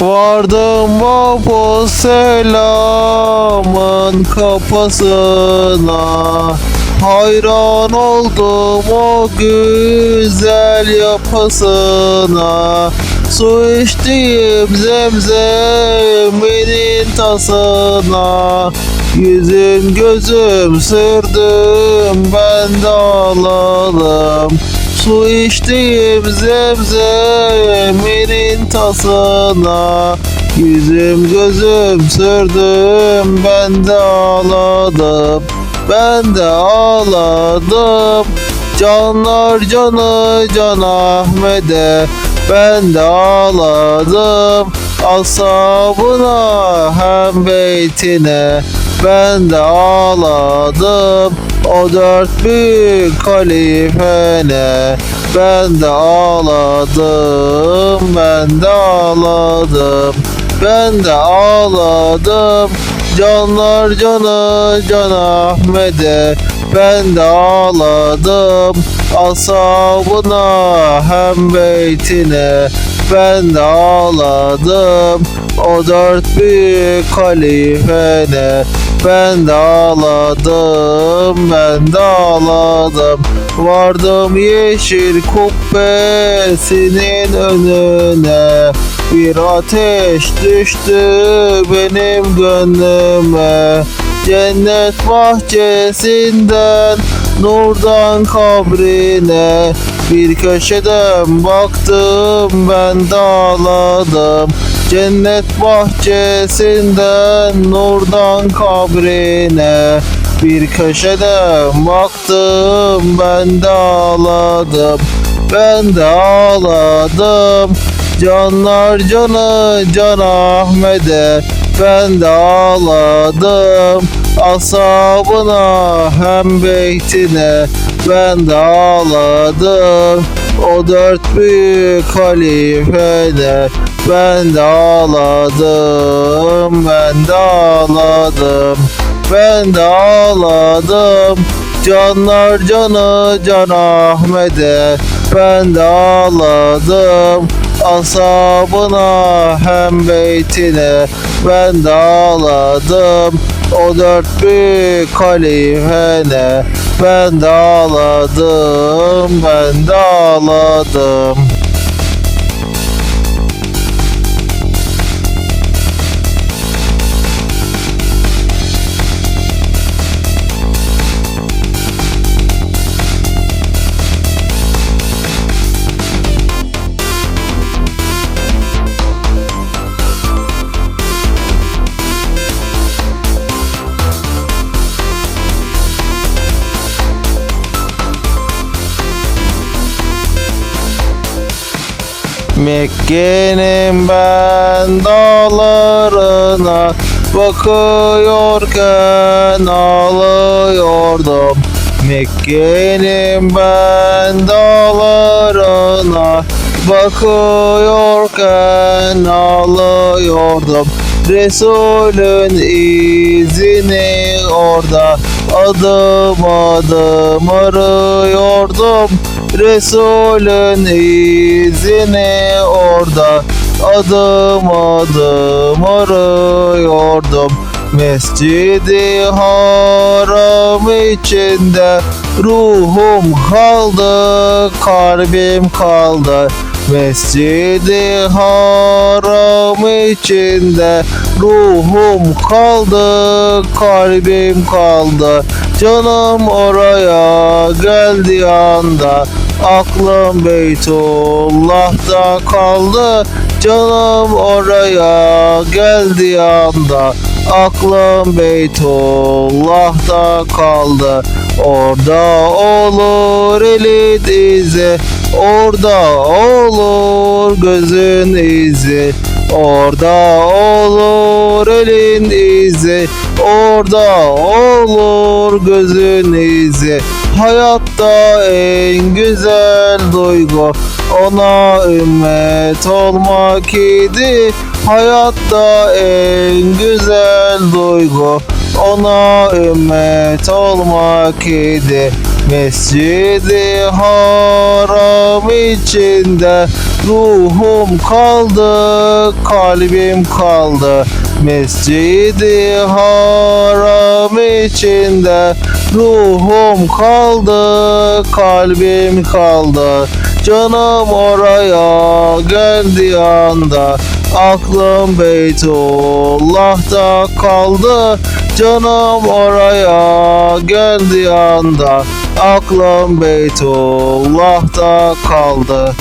Vardım baba selamın kapısına Hayran oldum o güzel yapısına Su içtiğim zemzeminin tasına. Yüzüm gözüm sürdüm ben de ağladım Su içtiğim zemzeminin tasına Yüzüm gözüm sürdüm ben de ağladım Ben de ağladım. Canlar canı can Ahmet'e Ben de ağladım. Asabına hem beytine Ben de ağladım o dört büyük halifene Ben de ağladım Ben de ağladım. Ben de ağladım Canlar canı can Ahmet'e. Ben de ağladım Asabına hem beytine Ben de ağladım. O dört büyük halifene ben de ağladım, ben de ağladım. Vardım yeşil kubbesinin önüne. Bir ateş düştü benim gönlüme Cennet bahçesinden Nurdan kabrine. Bir köşeden baktım ben de ağladım Cennet bahçesinden Nurdan kabrine. Bir köşeden baktım ben de ağladım Ben de ağladım. Canlar canı can Ahmet'e ben de ağladım Asabına hem beytine. Ben de ağladım O dört büyük halifene. Ben de ağladım Ben de ağladım. Ben de ağladım Canlar canı can Ahmet'e. Ben de ağladım Asabına hem beytine ben de ağladım O dört büyük halifene ben de ağladım Ben de Mekke'nin ben dağlarına bakıyorken ağlıyordum. Mekke'nin ben dağlarına bakıyorken ağlıyordum. Resulün izini orada adım adım arıyordum. Resulün izini orada adım adım arıyordum. Mescidi haram içinde ruhum kaldı, kalbim kaldı. Mescidi haram içinde ruhum kaldı, kalbim kaldı. Canım oraya geldi anda Aklım Beytullah'ta kaldı Canım oraya geldi anda Aklım Beytullah'ta kaldı Orada olur elin izi Orada olur gözün izi. Orada olur elin izi. Orada olur gözün izi. Hayatta en güzel duygu. Ona ümmet olmak idi. Hayatta en güzel duygu. Ona ümmet olmak idi Mescidi haram içinde Ruhum kaldı, kalbim kaldı. Mescidi haram içinde Ruhum kaldı, kalbim kaldı. Canım oraya geldiği anda Aklım Beytullah'ta kaldı. Canım oraya geldiği anda Aklım Beytullah'ta kaldı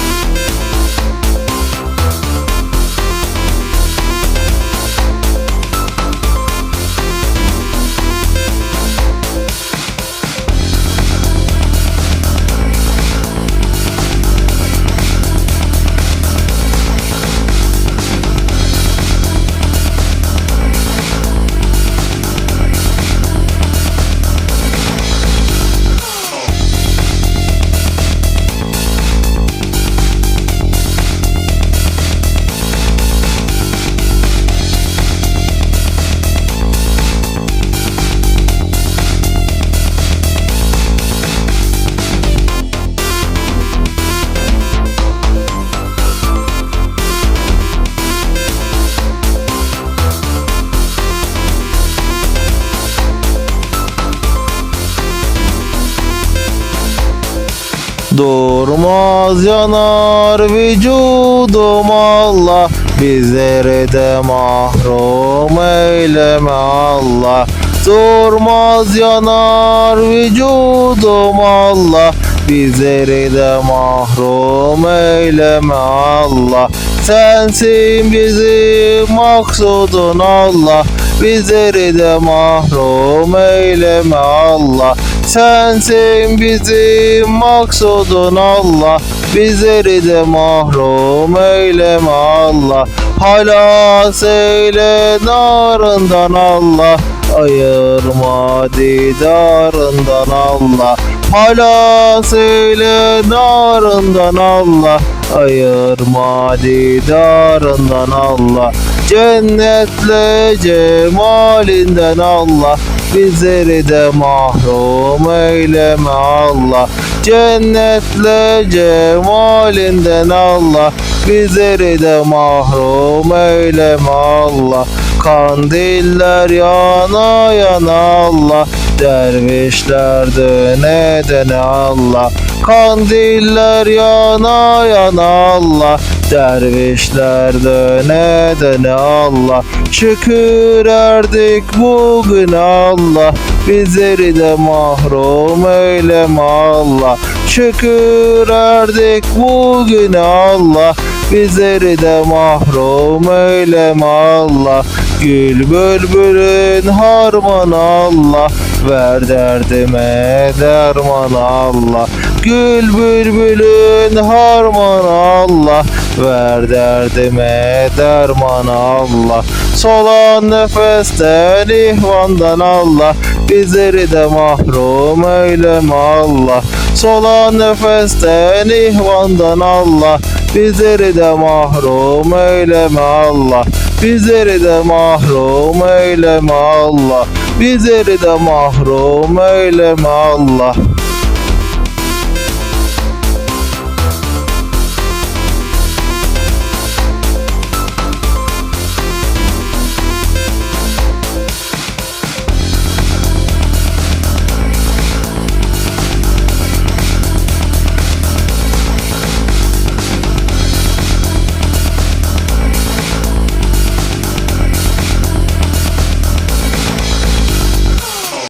Durmaz yanar vücudum Allah Bizleri de mahrum eyleme Allah. Durmaz yanar vücudum Allah Bizleri de mahrum eyleme Allah. Sensin bizim maksudun Allah Bizleri de mahrum eyleme Allah Sensin bizim maksudun Allah. Bizleri de mahrum eyleme Allah. Halas eyle narından Allah. Ayırma didarından Allah. Halas eyle narından Allah. Ayırma didarından Allah Cennetle cemalinden Allah Bizleri de mahrum eyleme Allah. Cennetle cemalinden Allah Bizleri de mahrum eyleme Allah. Kandiller yana yana Allah Dervişler döne döne Allah. Kandiller yana yana Allah Dervişler döne döne Allah. Şükür erdik bugün Allah. Bizleri de mahrum eyleme Allah. Şükür erdik bugün Allah. Bizleri de mahrum eyleme Allah. Gül bülbülün harmanı Allah. Ver derdime derman Allah. Gül bülbülün harmanı Allah Ver derdime derman Allah. Solan nefesten ihvandan Allah. Bizleri de mahrum eyleme Allah. Solan nefesten ihvandan Allah. Bizleri de mahrum eyleme Allah. Bizleri de mahrum eyleme Allah. Bizleri de mahrum eyleme Allah